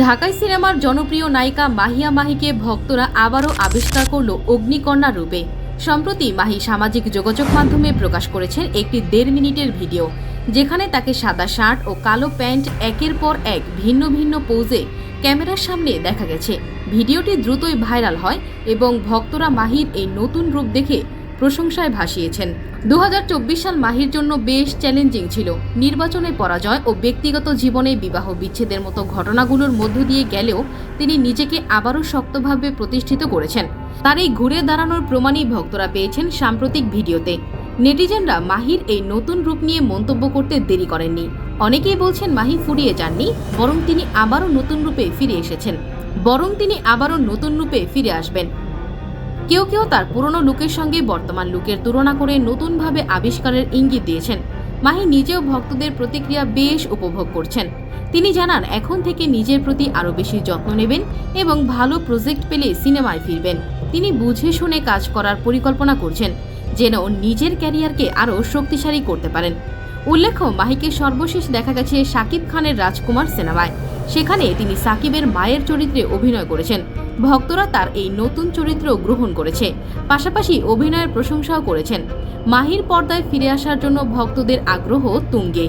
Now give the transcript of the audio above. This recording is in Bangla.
ঢাকাই সিনেমার জনপ্রিয় নায়িকা মাহিয়া মাহিকে ভক্তরা আবারও আবিষ্কার করল অগ্নিকন্যা রূপে। সম্প্রতি মাহি সামাজিক যোগাযোগ মাধ্যমে প্রকাশ করেছেন একটি দেড় মিনিটের ভিডিও, যেখানে তাকে সাদা শার্ট ও কালো প্যান্ট একের পর এক ভিন্ন ভিন্ন পোজে ক্যামেরার সামনে দেখা গেছে। ভিডিওটি দ্রুতই ভাইরাল হয় এবং ভক্তরা মাহির এই নতুন রূপ দেখে প্রশংসায় ভাসিয়েছেন। দু হাজার চব্বিশ সাল মাহির জন্য বেশ চ্যালেঞ্জিং ছিল। নির্বাচনে পরাজয় ও ব্যক্তিগত জীবনে বিবাহ বিচ্ছেদের মতো ঘটনাগুলোর মধ্য দিয়ে গেলেও তিনি নিজেকে আবারও শক্তভাবে প্রতিষ্ঠিত করেছেন। তার এই ঘুরে দাঁড়ানোর প্রমাণই ভক্তরা পেয়েছেন সাম্প্রতিক ভিডিওতে। নেটিজেনরা মাহির এই নতুন রূপ নিয়ে মন্তব্য করতে দেরি করেননি। অনেকেই বলছেন মাহি ফুরিয়ে যাননি, বরং তিনি আবারও নতুন রূপে ফিরে এসেছেন। বরং তিনি আবারও নতুন রূপে ফিরে আসবেন। কেউ কেউ তার পুরনো লুকের সঙ্গে বর্তমান লুকের তুলনা করে নতুনভাবে আবিষ্কারের ইঙ্গিত দিয়েছেন। মাহি নিজেও ভক্তদের প্রতিক্রিয়া বেশ উপভোগ করছেন। তিনি জানান, এখন থেকে নিজের প্রতি আরও বেশি যত্ন নেবেন এবং ভালো প্রজেক্ট পেলে সিনেমায় ফিরবেন। তিনি বুঝে শুনে কাজ করার পরিকল্পনা করছেন, যেন নিজের ক্যারিয়ারকে আরও শক্তিশালী করতে পারেন। উল্লেখ্য, মাহিকে সর্বশেষ দেখা গেছে শাকিব খানের রাজকুমার সিনেমায়। সেখানে তিনি সাকিবের মায়ের চরিত্রে অভিনয় করেছেন। ভক্তরা তার এই নতুন চরিত্র গ্রহণ করেছে। পাশাপাশি অভিনয়ের প্রশংসাও করেছেন। মাহির পর্দায় ফিরে আসার জন্য ভক্তদের আগ্রহ তুঙ্গে।